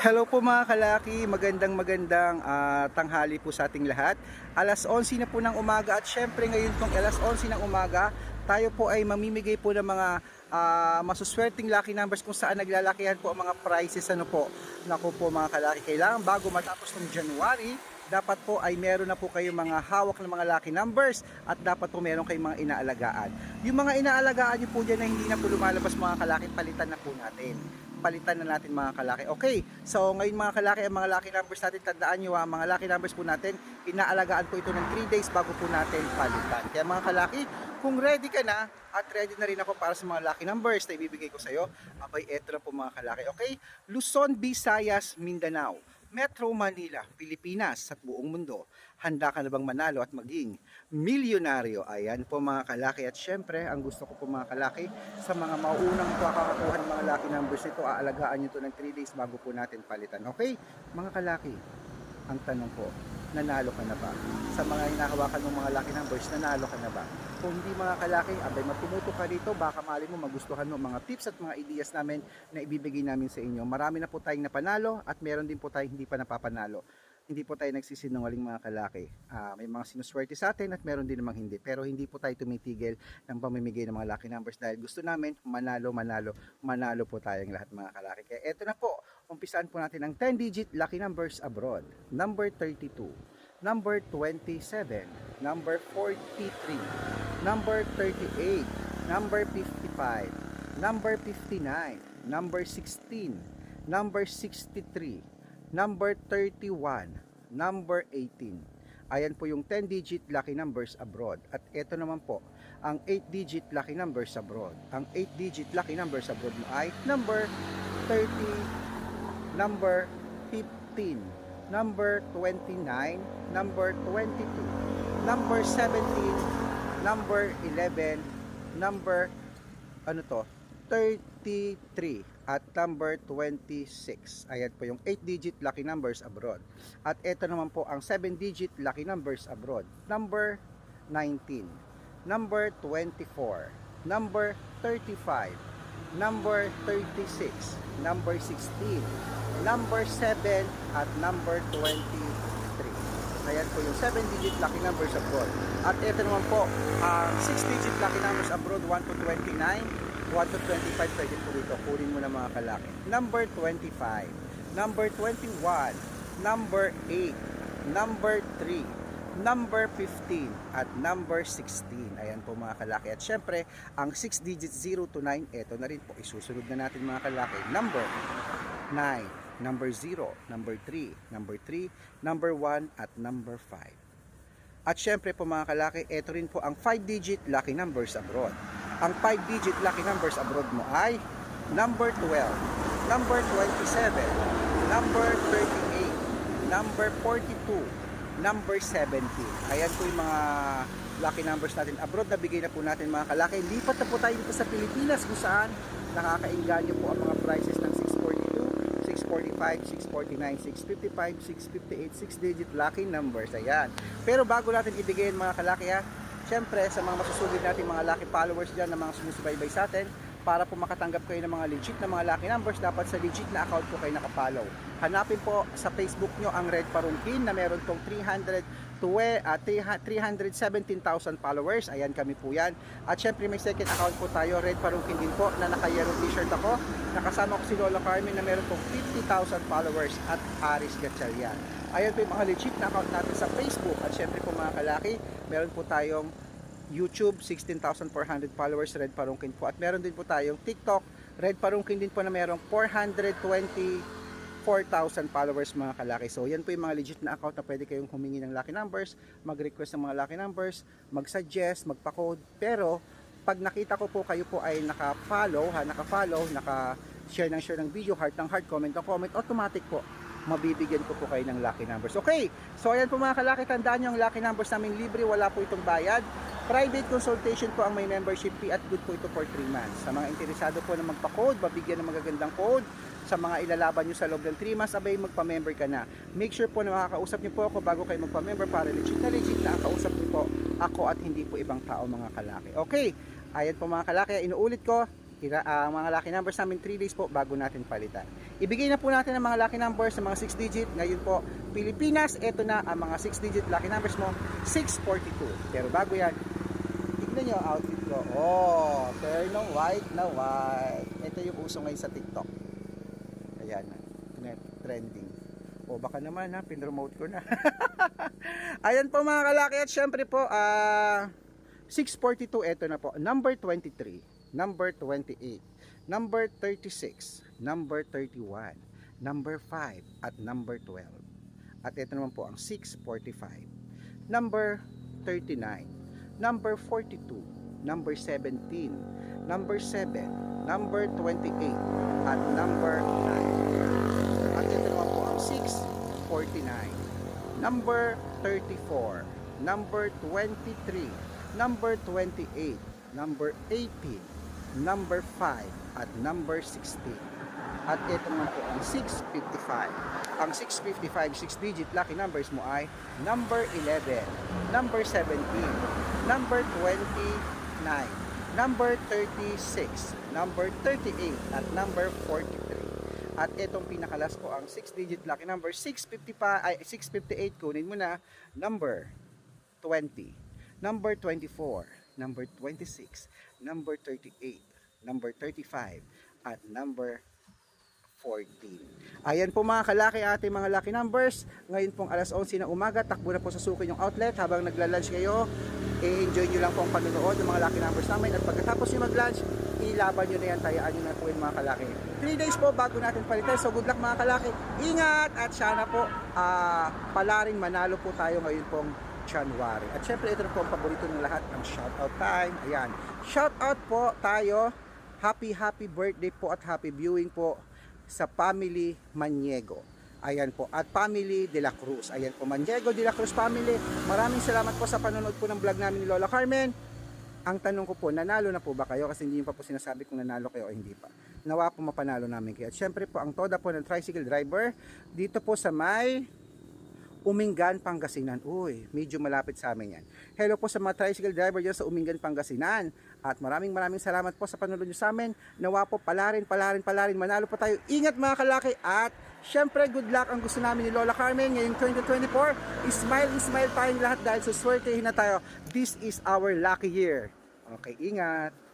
Hello po mga kalaki, magandang magandang ah, tanghali po sa ating lahat. Alas 11 na po ng umaga at syempre ngayon pong alas 11 ng umaga, tayo po ay mamimigay po ng mga ah, masuswerteng lucky numbers kung saan naglalakihan po ang mga prizes ano po. Naku po mga kalaki, kailangan bago matapos ng January, dapat po ay meron na po kayong mga hawak ng mga lucky numbers at dapat po meron kayong mga inaalagaan. Yung mga inaalagaan nyo po dyan na hindi na po lumalabas mga kalaki, palitan na po natin palitan na natin mga kalaki. Okay, so ngayon mga kalaki, ang mga lucky numbers natin, tandaan nyo ha, mga lucky numbers po natin, inaalagaan po ito ng 3 days bago po natin palitan. Kaya mga kalaki, kung ready ka na, at ready na rin ako para sa mga lucky numbers na ibibigay ko sa iyo, abay eto na po mga kalaki. Okay, Luzon, Visayas, Mindanao, Metro Manila, Pilipinas at buong mundo. Handa ka na bang manalo at maging milyonaryo? Ayan po mga kalaki. At syempre, ang gusto ko po mga kalaki, sa mga maunang makakakuha ng mga lucky numbers nito, aalagaan nyo to ng 3 days bago po natin palitan. Okay? Mga kalaki, ang tanong po, nanalo ka na ba? Sa mga hinahawakan ng mga lucky numbers, nanalo ka na ba? Kung hindi mga kalaki, abay matumuto ka dito, baka mali mo magustuhan mo mga tips at mga ideas namin na ibibigay namin sa inyo. Marami na po tayong napanalo at meron din po tayong hindi pa napapanalo. Hindi po tayo nagsisinungaling mga kalaki. Ah, may mga sinuswerte sa atin at meron din namang hindi. Pero hindi po tayo tumitigil ng pamimigay ng mga lucky numbers dahil gusto namin manalo, manalo, manalo po tayong lahat mga kalaki. Kaya eto na po, umpisan po natin ang 10-digit lucky numbers abroad. Number 32, number 27, number 43, number 38, number 55, number 59, number 16, number 63, number 31, number 18. Ayan po yung 10-digit lucky numbers abroad. At ito naman po, ang 8-digit lucky numbers abroad. Ang 8-digit lucky numbers abroad mo ay number 30, number 15, number 29, number 22, number 17, number 11, number ano to, 33 at number 26. Ayan po yung 8-digit lucky numbers abroad. At ito naman po ang 7-digit lucky numbers abroad. Number 19, number 24, number 35, number 36, number 16, number 7, at number 23. Ayan po yung 7-digit lucky numbers abroad. At ito naman po, ang 6-digit lucky numbers abroad, 1 to 29, 1 to 25, pwede po dito. Kunin mo na mga kalaki. Number 25, number 21, number 8, number 3, number 15, at number 16. Ayan po mga kalaki. At syempre, ang 6 digits 0 to 9, ito na rin po. Isusunod na natin mga kalaki. Number 9, number 0, number 3, number 3, number 1, at number 5. At syempre po mga kalaki, ito rin po ang 5-digit lucky numbers abroad. Ang 5-digit lucky numbers abroad mo ay number 12, number 27, number 38, number 42, number 17. Ayan po yung mga lucky numbers natin abroad. Nabigay na po natin mga kalaki. Lipat na po tayo dito sa Pilipinas kung saan nakakainganyo po ang mga prices ng 642, 645, 649, 655, 658, 6-digit lucky numbers. Ayan. Pero bago natin ibigay mga kalaki ha, syempre sa mga masusugid natin mga lucky followers dyan na mga sumusubaybay sa atin, para po makatanggap kayo ng mga legit na mga lucky numbers, dapat sa legit na account po kayo nakapollow. Hanapin po sa Facebook nyo ang Red Parungkin na meron tong 300 to uh, 317,000 followers. Ayan kami po yan. At syempre may second account po tayo, Red Parungkin din po, na naka-yellow t-shirt ako. Nakasama ko si Lola Carmen na meron pong 50,000 followers at Aris Gatchalian. Ayan po yung mga legit na account natin sa Facebook. At syempre po mga kalaki, meron po tayong YouTube, 16,400 followers, Red Parungkin po. At meron din po tayong TikTok, Red Parungkin din po na merong 424,000 followers mga kalaki. So yan po yung mga legit na account na pwede kayong humingi ng lucky numbers, mag-request ng mga lucky numbers, mag-suggest, magpa-code. Pero pag nakita ko po kayo po ay naka-follow, ha, naka-follow, naka-share ng share ng video, heart ng heart, comment ng comment, automatic po mabibigyan ko po kayo ng lucky numbers. Okay, so ayan po mga kalaki, tandaan nyo ang lucky numbers namin libre, wala po itong bayad. Private consultation po ang may membership fee at good po ito for 3 months. Sa mga interesado po na magpa-code, mabigyan ng magagandang code, sa mga ilalaban nyo sa loob ng 3 months, abay magpa-member ka na. Make sure po na makakausap nyo po ako bago kayo magpa-member para legit na legit na ang kausap nyo po ako at hindi po ibang tao mga kalaki. Okay, ayan po mga kalaki, inuulit ko, Ira, ah, mga lucky numbers namin 3 days po bago natin palitan. Ibigay na po natin ang mga lucky numbers sa mga 6 digit. Ngayon po, Pilipinas, ito na ang mga 6 digit lucky numbers mo, 642. Pero bago yan, tignan nyo outfit ko. Oh, terno white na white. Ito yung uso ngayon sa TikTok. Ayan, trending. O baka naman ha, pinromote ko na. Ayan po mga kalaki at syempre po, ah 642, ito na po. Number 23, number 28, number 36, number 31, number 5, at number 12. At ito naman po ang 645, number 39, number 42, number 17, number 7, number 28, at number 9. At ito naman po ang 649, number 34, number 23, number 28, number 18, number 5, at number 16. At ito naman po ang 655. Ang 655, 6 digit lucky numbers mo ay number 11, number 17, number 29, number 36, number 38, at number 43. At itong pinakalas po ang 6 digit lucky number 655 ay 658 kunin mo na number 20, number 24, number 26, number 38, number 35, at number 14. Ayan po mga kalaki ating mga lucky numbers. Ngayon pong alas 11 ng umaga, takbo na po sa suki yung outlet habang nagla-lunch kayo. I-enjoy nyo lang po ang panonood ng mga lucky numbers namin at pagkatapos nyo mag-lunch, ilaban nyo na yan, tayaan nyo na po yung mga kalaki. 3 days po bago natin palitan. So good luck mga kalaki. Ingat at sana po ah palaring manalo po tayo ngayon pong January. At syempre ito po ang paborito ng lahat ng shoutout time. Ayan. Shoutout po tayo. Happy happy birthday po at happy viewing po sa family Maniego. Ayan po. At family De La Cruz. Ayan po. Maniego De La Cruz family. Maraming salamat po sa panonood po ng vlog namin ni Lola Carmen. Ang tanong ko po, nanalo na po ba kayo? Kasi hindi pa po sinasabi kung nanalo kayo o hindi pa. Nawa po mapanalo namin kayo. At syempre po, ang toda po ng tricycle driver, dito po sa may Umingan, Pangasinan. Uy, medyo malapit sa amin yan. Hello po sa mga tricycle driver dyan sa Umingan, Pangasinan. At maraming maraming salamat po sa panonood nyo sa amin. Nawa po palarin, palarin, palarin. Manalo po tayo. Ingat mga kalaki. At syempre, good luck ang gusto namin ni Lola Carmen ngayong 2024. Smile, smile tayong lahat dahil suswertehin na tayo. This is our lucky year. Okay, ingat.